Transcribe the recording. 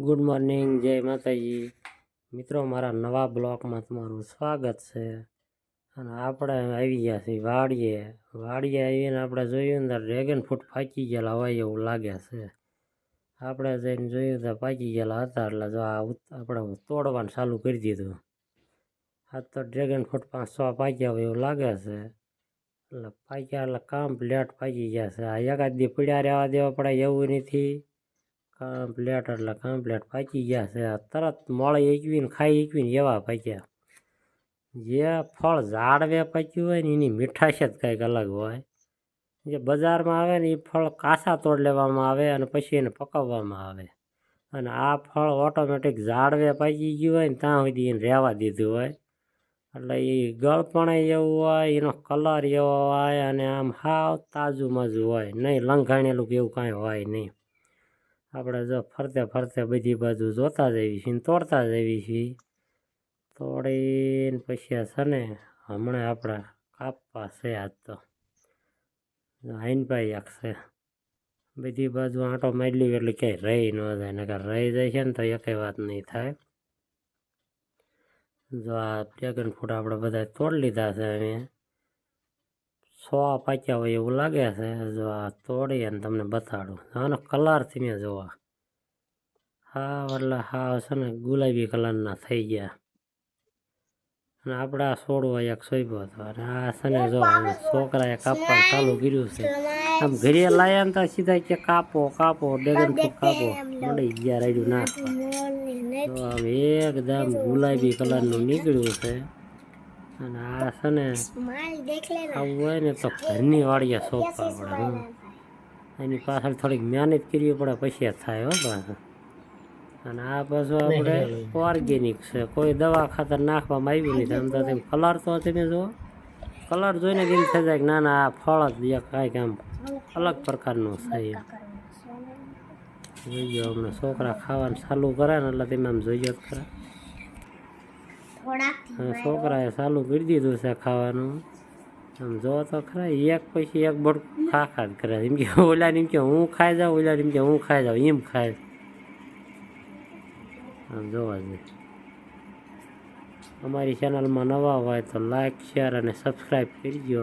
Good morning જય માતાજી. મિત્રો, મારા નવા બ્લોકમાં તમારું સ્વાગત છે. અને આપણે આવી ગયા છીએ વાડીએ. વાડીએ આવીને આપણે જોયું ને ડ્રેગન ફ્રૂટ પાકી ગયેલા હોય એવું લાગે છે. આપણે જઈને જોયું તો પાકી ગયેલા હતા, એટલે જો આ આપણે તોડવાનું ચાલુ કરી દીધું. આ તો ડ્રેગન ફ્રૂટ પાંચ છ પાક્યા હોય એવું લાગે છે. એટલે પાક્યા એટલે કામ પ્લેટ પાકી ગયા છે. આ એકાદ દી પીડા રહેવા દેવા પડે એવું નથી. કમ્પ્લેટ એટલે કમ્પ્લેટ પાકી ગયા છે. તરત મળી એકવીને ખાઈ એકવીને એવા પાક્યા. જે ફળ ઝાડવે પાક્યું હોય ને એની મીઠાશ જ કંઈક અલગ હોય. જે બજારમાં આવે ને એ ફળ કાસા તોડ લેવામાં આવે અને પછી એને પકવવામાં આવે. અને આ ફળ ઓટોમેટિક ઝાડવે પાકી ગયું હોય ને ત્યાં સુધી એને રહેવા દીધું હોય. એટલે એ ગળપણે એવું હોય, એનો કલર એવો હોય અને આમ હાવ તાજું માજું હોય. નહીં લંઘાણેલું કે એવું કાંઈ હોય નહીં. આપણે જો ફરતે ફરતે બધી બાજુ જોતા જઈએ છીએ તોડતા જઈએ છીએ. તોડીને પછી છે ને હમણાં આપણે કાપવા છે આજ તો. આઈનભાઈ એક છે. બધી બાજુ આંટો મારી એટલે ક્યાંય રહી ન જાય, નકર રહી જાય છે ને તો એકેય વાત નહીં થાય. જો આ ડ્રેગન ફ્રૂટ આપણે બધા તોડી લીધા છે હવે સો પાક્યા હોય એવું લાગે છે. જો આ તોડી અને તમને બતાડું. આનો કલર મેં જોવા હા, એટલે હા, છે ને, ગુલાબી કલરના થઈ ગયા. અને આપણે આ છોડવો એક સોયબો હતો. અને આ છે ને જો છોકરાએ કાપવાનું ચાલુ કર્યું છે. આમ ઘરે લાયા ને તો સીધા કે કાપો કાપો ડ્રેગન કાપો. મળી ગયા રાડ્યું નાખવા. એકદમ ગુલાબી કલરનું નીકળ્યું છે. અને આ છે ને આવું હોય ને તો ઘરની વાડીએ સોંપવા પડે હં એની પાછળ થોડીક મહેનત કરવી પડે પછી થાય હો પાછું. અને આ પાછું આપણે ઓર્ગેનિક છે. કોઈ દવા ખાતર નાખવામાં આવ્યું નથી આમ તો તેમ કલર તો તમે જુઓ. કલર જોઈને એમ થઈ જાય કે ના ના આ ફળ જ કાંઈક આમ અલગ પ્રકારનું છે એમ ગયો હમણાં છોકરા ખાવાનું ચાલુ કરે ને એટલે તમે આમ જોઈએ જ ખરા. છોકરાએ ચાલુ કરી દીધું છે ખાવાનું. આમ જો તો ખરા એક પછી એક બોટ ખા ખા જ કરે. એમ કે ઓલા એમ કે હું ખાઈ જાઉં ઓલા એમ કે હું ખાઈ જાઉં એમ ખાય. આમ જોવા જોઈએ અમારી ચેનલમાં નવા હોય તો લાઈક શેર અને સબસ્ક્રાઈબ કરજો